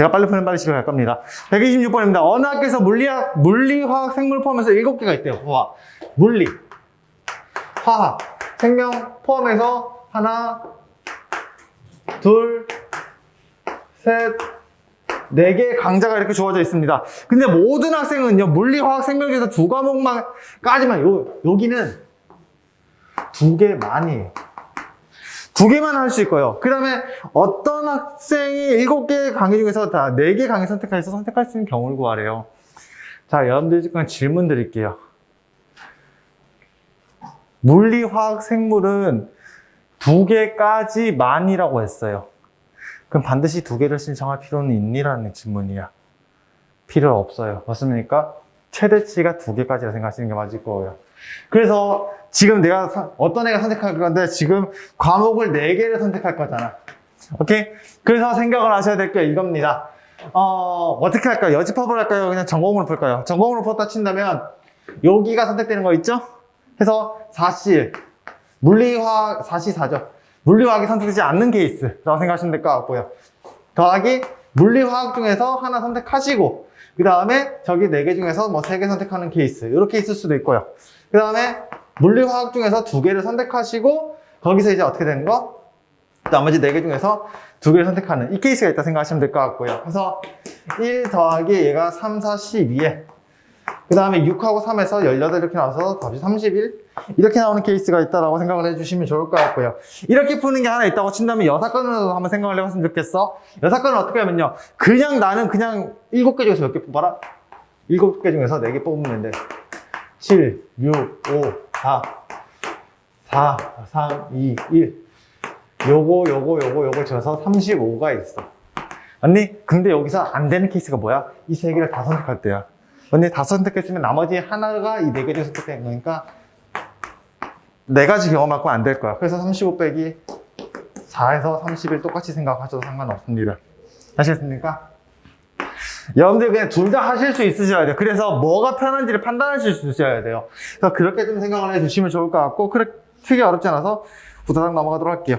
제가 빨리 풀면 빨리 집에 갈 겁니다. 126번입니다. 어느 학교에서 물리학, 물리 화학, 생물 포함해서 7개가 있대요. 와, 물리, 화학, 생명 포함해서 하나, 둘, 셋, 네 개의 강좌가 이렇게 주어져 있습니다. 근데 모든 학생은요, 물리, 화학, 생명 중에서 두 과목만, 까지만, 요, 여기는 두 개만이에요. 두 개만 할 수 있고요. 그 다음에 어떤 학생이 일곱 개의 강의 중에서 다 네 개 강의 선택해서 선택할 수 있는 경우를 구하래요. 자, 여러분들 지금 질문 드릴게요. 물리, 화학, 생물은 두 개까지만이라고 했어요. 그럼 반드시 두 개를 신청할 필요는 있니라는 질문이야. 필요 없어요. 맞습니까? 최대치가 두 개까지라 생각하시는 게 맞을 거예요. 그래서 지금 내가 사- 어떤 애가 선택할 건데 지금 과목을 네 개를 선택할 거잖아. 오케이? 그래서 생각을 하셔야 될 게 이겁니다. 어, 어떻게 할까요? 여집합을 할까요? 그냥 전공으로 풀까요? 전공으로 풀었다 친다면 여기가 선택되는 거 있죠? 해서 4C 물리화학 4C 4죠. 물리화학이 선택되지 않는 케이스라고 생각하시면 될 것 같고요. 더하기 물리화학 중에서 하나 선택하시고 그 다음에 저기 네개 중에서 뭐세개 선택하는 케이스 이렇게 있을 수도 있고요. 그 다음에 물리화학 중에서 두 개를 선택하시고 거기서 이제 어떻게 되는 거? 나머지 네 개 중에서 두 개를 선택하는 이 케이스가 있다 생각하시면 될 것 같고요. 그래서 1 더하기 얘가 3, 4, 12에 그 다음에 6하고 3에서 18 이렇게 나와서 답이 31 이렇게 나오는 케이스가 있다라고 생각을 해주시면 좋을 것 같고요. 이렇게 푸는 게 하나 있다고 친다면 여사건으로 한번 생각을 해봤으면 좋겠어. 여사건은 어떻게 하면요. 그냥 나는 그냥 7개 중에서 몇 개 뽑아라? 7개 중에서 4개 뽑으면 돼. 7, 6, 5, 4, 4, 3, 2, 1. 요거, 요거, 요거, 요거 줘서 35가 있어. 언니, 근데 여기서 안 되는 케이스가 뭐야? 이 세 개를 다 선택할 때야. 언니 다 선택했으면 나머지 하나가 이 네개 중에 선택된 거니까 네 가지 경험하고 안 될 거야. 그래서 35 빼기 4에서 31 똑같이 생각하셔도 상관없습니다. 아시겠습니까? 여러분들 그냥 둘 다 하실 수 있으셔야 돼요. 그래서 뭐가 편한지를 판단하실 수 있어야 돼요. 그래서 그렇게 좀 생각을 해주시면 좋을 것 같고, 그렇게 크게 어렵지 않아서 후다닥 넘어가도록 할게요.